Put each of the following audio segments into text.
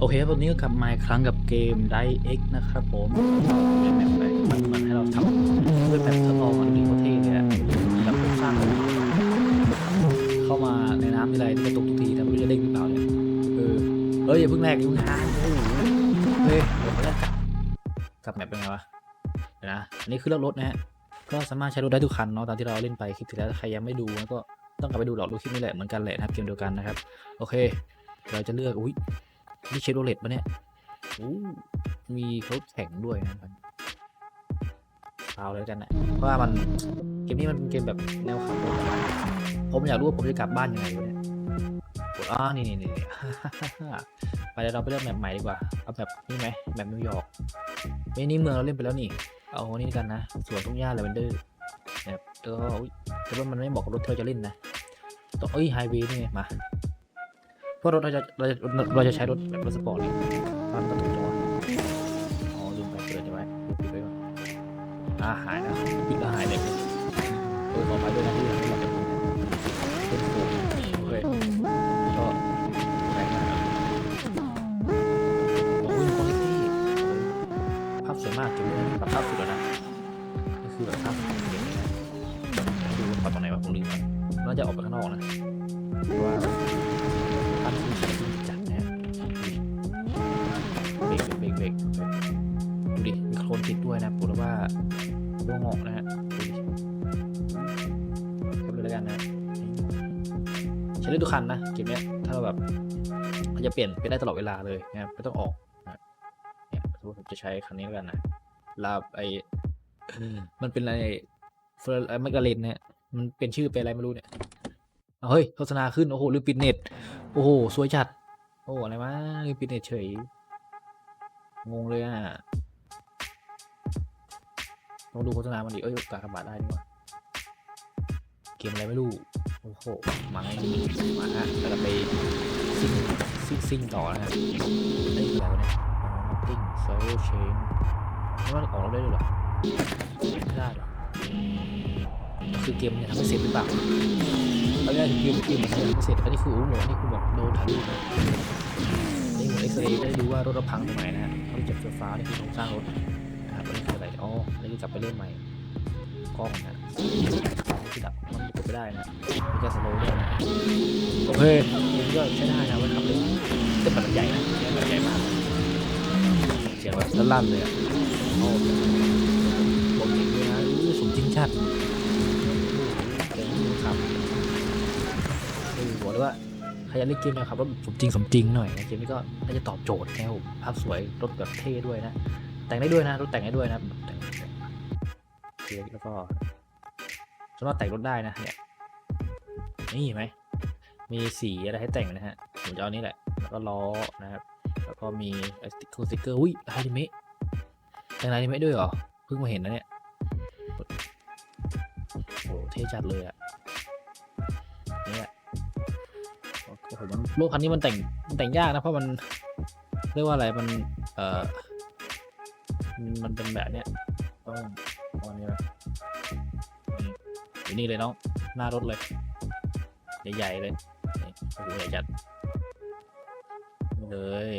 โอเคครับวันนี้ก็กลับมาอีกครั้งกับเกม d i X นะครับผมเป็นแบบไหนมันมันให้เราทำด้วยแบบทดลองมันดีโคเท่เลยอะแบบสร้างเข้ามาในน้ำทีไรนี่ก็ตกทุกทีแต่ไม่รู้จะเด้งหรือเปล่าเนี่ยเออเฮ้ยอย่าเพิ่งแรกอย่าเพิ่งค้าเฮ้ยเดี๋ยวเขาจะกลับแมปเป็นไงวะเดี๋ยวนะอันนี้คือเลือกรถนะฮะก็สามารถใช้รถได้ทุกคันเนาะตามที่เราเล่นไปคลิปที่แล้วใครยังไม่ดูก็ต้องกลับไปดูหลอกดูคลิปนี้แหละเหมือนกันแหละนะครับเกมเดียวกันนะครับ โอเค เราจะเลือกอุ้ย นี่เชฟโรเลตปะเนี่ยอู้มีเขาแข่งด้วยนะมันเอาเลยกันนะเพราะว่ามันเกมนี้มันเป็นเกมแบบแนวขับรถอะผมอยากรู้ว่าผมจะกลับบ้านยังไงวะเนี่ยกดอ้านี่นี่นี่นี่ไปเดี๋ยวเราไปเลือกแมปใหม่ดีกว่า เอาแบบนี่ไหมแมปนิวยอร์กไม่นี่เมืองเราเล่นไปแล้วนี่ เอานี่กันนะ สวนทุ่งหญ้าลาเวนเดอร์แบบเอออุ๊ยแต่ว่ามันไม่เหมาะกับรถที่เราจะเล่นนะต้องเอ้ยไฮเวย์นี่ไงมา เพราะรถเราจะเราจะเราจะใช้รถแบบรถสปอร์ตนี่ตามประตูจังหวะอ๋อลืมไปเปิดใช่ไหมปิดไว้ก่อนอ่าหายนะปิดแล้วหายเลยเออขอไปด้วยนะที่เราไม่ได้เป็นโฟมโอเคก็แรงมากโอ้ยคุณภาพที่ภาพสวยมากเก็บไว้แบบภาพสุดแล้วนะนี่คือแบบภาพเก็บเลยนะดูปรับตรงไหนวะผมลืมไปน่าจะออกไปข้างนอกนะเพราะว่า ด้วยนะปวดว่าดวงอกนะฮะดูดิครับเลยแล้วกันนะใช้ได้ทุกคันนะเกมเนี้ยถ้าเราแบบมันจะเปลี่ยนไปได้ตลอดเวลาเลยนะครับไม่ต้องออกเนี่ยสมมติผมจะใช้คันนี้แล้วกันนะลาบไอมันเป็นอะไรเฟอร์ไอแมกกาเลนเนี่ยมันเป็นชื่อเป็นอะไรไม่รู้เนี่ยเอาเฮ้ยโฆษณาขึ้น โอ้โหลืมปิดเน็ต โอ้โห สวยจัด โอ้อะไรวะลืมปิดเน็ตเฉย งงเลยอะ ลองดูโฆษณามันดิเอ้ยกากบาทได้ดีกว่าเกมอะไรไม่รู้ โอ้โหมาไงมาฮะแล้วก็ไปซิ่งซิ่งซิ่งต่อนะฮะได้คืออะไรวเนี่ยอ๋อติ้งโซลเชนนี่มันออกเราได้ด้วยเหรอไม่ได้หรอคือเกมเนี่ยทำให้เสร็จหรือเปล่าเอาง่ายๆเกมเกมมันยังไม่เสร็จอันนี้คือโอ้โหนี่คือแบบโดนถ่ายรูปนะนี่เหมือนเอ็กซเรย์ได้ดูว่ารถเราพังตรงไหนนะฮะเขาจะไฟฟ้านี่คือโครงสร้างรถ คือกลับไปเริ่มใหม่กล้องนะที่ดับมันกดไม่ได้นะมีการสโลว์ด้วยนะโอเคเกมนี้ก็ใช้ได้นะไว้ขับเล่นแต่มันใหญ่นะเสียงมันใหญ่มากเสียงแบบลั่นๆเลยอะโอ้ผมจริงด้วยนะอื้อสมจริงชัดเก่งที่ขับเออบอกเลยว่าใครอยากเล่นเกมนะครับรถสมจริงสมจริงหน่อยนะเกมนี้ก็น่าจะตอบโจทย์นะครับผมภาพสวยรถแบบเท่ด้วยนะ แต่งได้ด้วยนะรถแต่งได้ด้วยนะแต่ง แต่งโอเคแล้วก็สามารถแต่งรถได้นะเนี่ยนี่เห็นไหมมีสีอะไรให้แต่งนะฮะผมจะเอานี้แหละ แล้วก็ล้อนะครับ แล้วก็มีไอสติ๊กเกอร์สติ๊กเกอร์อุ้ยไฮดิเมะแต่งไฮดิเมะด้วยเหรอ เพิ่งมาเห็นนะเนี่ยโอ้โหเท่จัดเลยอะนี่แหละโอ้โหมันรถคันนี้มันแต่งมันแต่งยากนะเพราะมันเรียกว่าอะไรมันเอ่อมันเป็นแบบเนี้ยต้อง ตอนนี้นะอยู่นี่เลยน้อง หน้ารถเลย ใหญ่ๆเลยโอ้โหใหญ่จัดเลย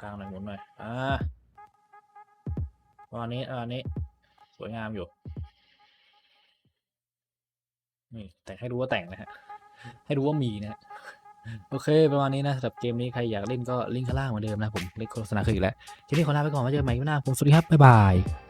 กลางหน่อยหมุนหน่อย อ่าประมาณนี้ประมาณนี้ สวยงามอยู่ นี่แต่งให้รู้ว่าแต่งนะฮะ ให้รู้ว่ามีนะฮะ โอเค ประมาณนี้นะสำหรับเกมนี้ใครอยากเล่นก็ลิงก์ข้างล่างเหมือนเดิมนะผมเล่นโฆษณาคืออีกแล้วทีนี้ขอลาไปก่อนไว้เจอกันใหม่คลิปหน้าผมสวัสดีครับบ๊ายบาย